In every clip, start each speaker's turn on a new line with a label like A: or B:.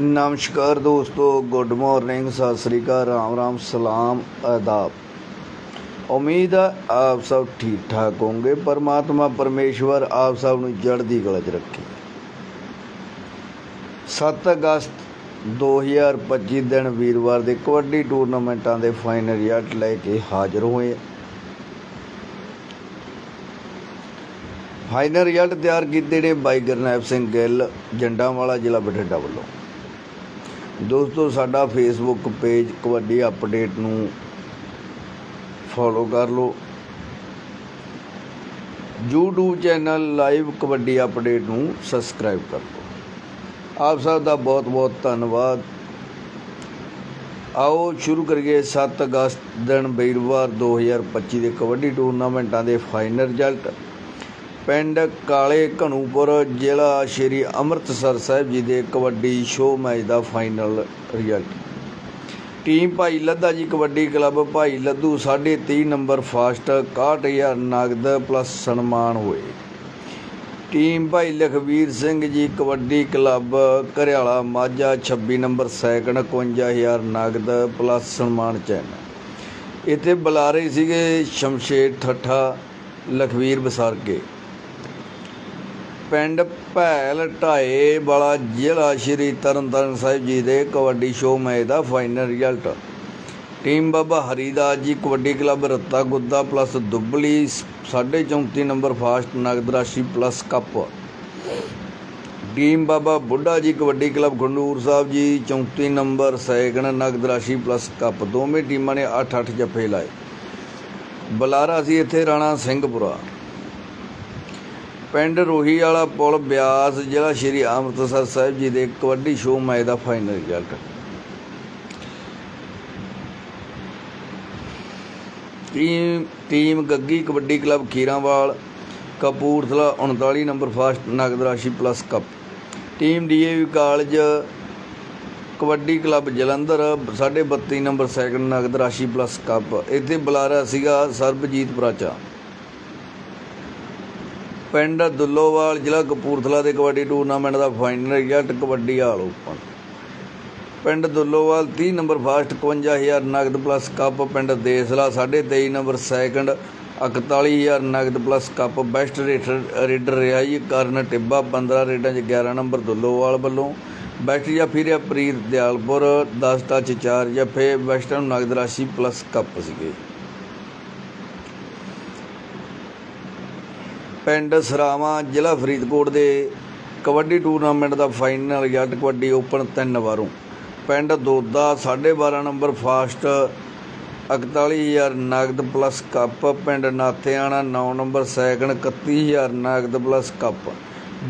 A: ਨਮਸਕਾਰ ਦੋਸਤੋ good morning Sat Sri ਅਕਾਲ, ਰਾਮ ਰਾਮ, ਸਲਾਮ ਆਦਾਬ ਉਮੀਦ ਹੈ ਆਪ ਸਭ ਠੀਕ ਠਾਕ ਹੋਗੇ ਪਰਮਾਤਮਾ, ਪਰਮੇਸ਼ਵਰ ਆਪ ਸਭ ਨੂੰ ਜੜਦੀ ਕਲਾ 'ਚ ਰੱਖੇ। 7 ਅਗਸਤ 2025 ਦਿਨ ਵੀਰਵਾਰ ਦੇ ਕਬੱਡੀ ਟੂਰਨਾਮੈਂਟਾਂ ਦੇ ਫਾਈਨਲ ਰਿਜ਼ਲਟ ਲੈ ਕੇ ਹਾਜ਼ਰ ਹੋਏ ਫਾਈਨਲ ਰਿਜ਼ਲਟ ਤਿਆਰ ਕੀਤੇ ਨੇ ਬਾਈ ਗੁਰਨੈਬ ਸਿੰਘ ਗਿੱਲ, ਜੰਡਾਂਵਾਲਾ ਜ਼ਿਲ੍ਹਾ ਬਠਿੰਡਾ ਵੱਲੋਂ। ਦੋਸਤੋ, ਸਾਡਾ ਫੇਸਬੁੱਕ ਪੇਜ ਕਬੱਡੀ ਅਪਡੇਟ ਨੂੰ ਫੋਲੋ ਕਰ ਲਓ। YouTube channel live Kabaddi update ਨੂੰ ਸਬਸਕ੍ਰਾਈਬ ਕਰ ਲਓ। ਆਪ ਸਭ ਦਾ ਬਹੁਤ ਬਹੁਤ ਧੰਨਵਾਦ। ਆਓ, ਸ਼ੁਰੂ ਕਰੀਏ 7 ਅਗਸਤ ਦਿਨ ਵੀਰਵਾਰ 2025 ਦੇ ਕਬੱਡੀ ਟੂਰਨਾਮੈਂਟਾਂ ਦੇ ਫਾਈਨਲ ਰਿਜ਼ਲਟ ਪਿੰਡ ਕਾਲੇ ਘਣੂਪੁਰ ਜ਼ਿਲ੍ਹਾ ਸ਼੍ਰੀ ਅੰਮ੍ਰਿਤਸਰ ਸਾਹਿਬ ਜੀ ਦੇ ਕਬੱਡੀ ਸ਼ੋਅ ਮੈਚ ਦਾ final result. Team Bhai Ladda ji kabaddi club, ਭਾਈ ਲੱਦੂ 30 ਨੰਬਰ ਫਾਸਟ 61000 ਨਗਦ ਪਲੱਸ ਸਨਮਾਨ ਹੋਏ। Team Bhai Lakhveer Singh ji Kabaddi club, Ghariala Majha 26 number second 51000 ਨਗਦ ਪਲੱਸ ਸਨਮਾਨ ਚੈਨ ਇੱਥੇ ਬੁਲਾਰੇ ਸੀਗੇ ਸ਼ਮਸ਼ੇਰ ਠੱਠਾ, ਲਖਵੀਰ ਬਸਰਗੇ ਪਿੰਡ ਭੈਲ ਢਾਏ ਵਾਲਾ ਜ਼ਿਲ੍ਹਾ ਸ਼੍ਰੀ ਤਰਨਤਾਰਨ ਸਾਹਿਬ ਜੀ ਦੇ ਕਬੱਡੀ ਸ਼ੋਅ ਮੈਚ ਦਾ final result team Baba Haridas ji Kabaddi club Ratta Gudda plus Dubli 34 number first ਨਗਦ ਰਾਸ਼ੀ plus cup team Baba Buddha ji Kabaddi club Khandur Sahib ji 34 number ਸੈਕਣ ਨਗਦ ਰਾਸ਼ੀ ਪਲੱਸ ਕੱਪ ਦੋਵੇਂ ਟੀਮਾਂ ਨੇ 8-8 ਜੱਫੇ ਲਾਏ। ਬੁਲਾਰਾ ਸੀ ਇੱਥੇ ਰਾਣਾ ਸਿੰਘਪੁਰਾ। ਪਿੰਡ ਰੋਹੀ ਵਾਲਾ ਪੁਲ ਬਿਆਸ, ਜ਼ਿਲ੍ਹਾ ਸ਼੍ਰੀ ਅੰਮ੍ਰਿਤਸਰ ਸਾਹਿਬ ਜੀ ਦੇ ਕਬੱਡੀ ਸ਼ੋਅ ਮੈਚ ਦਾ final result team team Gaggi Kabaddi club Khiranwal, Kapurthala 39 number first, ਨਗਦ ਰਾਸ਼ੀ plus cup team DAV college, Kabaddi club Jalandhar 32 number second ਨਗਦ ਰਾਸ਼ੀ ਪਲੱਸ ਕੱਪ ਇੱਥੇ ਬੁਲਾਰਾ ਸੀਗਾ ਸਰਬਜੀਤ ਪ੍ਰਾਚਾ। ਪਿੰਡ ਦੁੱਲੋਵਾਲ ਜ਼ਿਲ੍ਹਾ ਕਪੂਰਥਲਾ ਦੇ ਕਬੱਡੀ ਟੂਰਨਾਮੈਂਟ ਦਾ ਫਾਈਨਲ ਰਿਜ਼ਲਟ ਕਬੱਡੀ ਹਾਲ ਓਪਨ। ਪਿੰਡ ਦੁੱਲੋਵਾਲ 30 ਨੰਬਰ ਫਾਸਟ 51000 ਨਗਦ ਪਲੱਸ ਕੱਪ, ਪਿੰਡ ਦੇਸਲਾ 23 ਨੰਬਰ ਸੈਕੰਡ 41000 ਨਗਦ plus cup, best raider raider ਰਿਹਾ ਜੀ ਕਰਨ ਟਿੱਬਾ 15 ਰੇਡਾਂ 'ਚ 11 ਨੰਬਰ ਦੁੱਲੋਵਾਲ ਵੱਲੋਂ। ਬੈਸਟ ਜਾਫੀ ਰਿਹਾ ਪ੍ਰੀਤ ਦਿਆਲਪੁਰ 10 ਟੱਚ 4 ਜਫੇ ਵੈਸਟਰਨ ਨਗਦ ਰਾਸ਼ੀ ਪਲੱਸ ਕੱਪ ਸੀਗੇ। ਪਿੰਡ ਸਰਾਵਾਂ ਜ਼ਿਲ੍ਹਾ ਫਰੀਦਕੋਟ ਦੇ ਕਬੱਡੀ ਟੂਰਨਾਮੈਂਟ ਦਾ ਫਾਈਨਲ ਰਿਜ਼ਲਟ ਕਬੱਡੀ ਓਪਨ ਤਿੰਨ ਵਾਰੋਂ। ਪਿੰਡ ਦੋਦਾ 12.5 ਨੰਬਰ ਫਾਸਟ 41000 ਨਗਦ ਪਲੱਸ ਕੱਪ। ਪਿੰਡ ਨਾਥਿਆਣਾ 9 ਨੰਬਰ ਸੈਕੰਡ 31000 ਨਗਦ ਪਲੱਸ ਕੱਪ।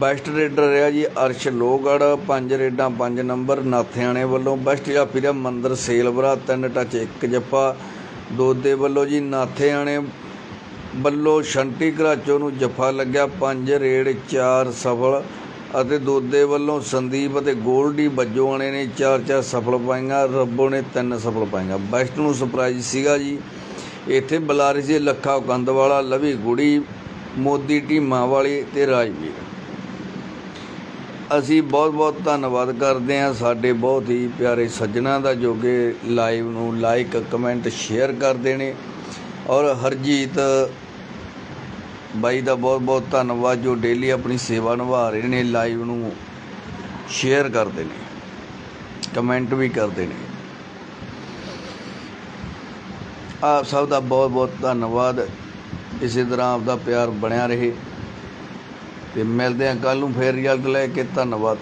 A: ਬੈਸਟ ਰੇਡਰ ਰਿਹਾ ਜੀ ਅਰਸ਼ ਲੋਹਗੜ 5 ਰੇਡਾਂ 5 ਨੰਬਰ ਨਾਥਿਆਣੇ ਵੱਲੋਂ। ਬੈਸਟ ਜਾਫੀ ਰਿਹਾ ਮੰਦਰ ਸੇਲਵਰਾ। 3 ਟੱਚ 1 ਜੱਫਾ ਦੋਦੇ ਵੱਲੋਂ ਜੀ ਨਾਥਿਆਣੇ ਵੱਲੋਂ ਸ਼ੰਟੀ ਘਰਾਚੋ ਨੂੰ ਜੱਫਾ ਲੱਗਿਆ। ਪੰਜ ਰੇਡ, ਚਾਰ ਸਫਲ ਅਤੇ ਦੋਦੇ ਵੱਲੋਂ ਸੰਦੀਪ ਅਤੇ ਗੋਲਡੀ ਬੱਜੋਆਣੇ ਨੇ 4-4 ਸਫਲ ਪਾਈਆਂ। ਰੱਬੋ ਨੇ ਤਿੰਨ ਸਫਲ ਪਾਈਆਂ। ਬੈਸਟ ਨੂੰ ਸਰਪ੍ਰਾਈਜ਼ ਸੀਗਾ ਜੀ। ਇੱਥੇ ਬੁਲਾਰੇ ਸੀ ਲੱਖਾ ਕੰਦਵਾਲਾ ਲਵੀ ਗੁੜੀ, ਮੋਦੀ ਢੀਮਾ ਵਾਲੀ ਤੇ ਰਾਜਵੀਰ। ਅਸੀਂ ਬਹੁਤ ਬਹੁਤ ਧੰਨਵਾਦ ਕਰਦੇ ਹਾਂ ਸਾਡੇ ਬਹੁਤ ਹੀ ਪਿਆਰੇ ਸੱਜਣਾ ਦਾ ਜੋ ਕਿ ਲਾਈਵ ਨੂੰ ਲਾਈਕ ਕਮੈਂਟ ਸ਼ੇਅਰ ਕਰਦੇ ਨੇ। ਔਰ ਹਰਜੀਤ ਬਾਈ ਦਾ ਬਹੁਤ ਬਹੁਤ ਧੰਨਵਾਦ, ਜੋ ਡੇਲੀ ਆਪਣੀ ਸੇਵਾ ਨਿਭਾ ਰਹੇ ਨੇ ਲਾਈਵ ਨੂੰ ਸ਼ੇਅਰ ਕਰਦੇ ਨੇ ਕਮੈਂਟ ਵੀ ਕਰਦੇ ਨੇ। ਆਪ ਸਭ ਦਾ ਬਹੁਤ ਬਹੁਤ ਧੰਨਵਾਦ। ਇਸੇ ਤਰ੍ਹਾਂ ਆਪ ਦਾ ਪਿਆਰ ਬਣਿਆ ਰਹੇ। ਤੇ ਮਿਲਦੇ ਹਾਂ ਕੱਲ ਨੂੰ, ਫੇਰ ਰਿਜ਼ਲਟ ਲੈ ਕੇ, ਧੰਨਵਾਦ।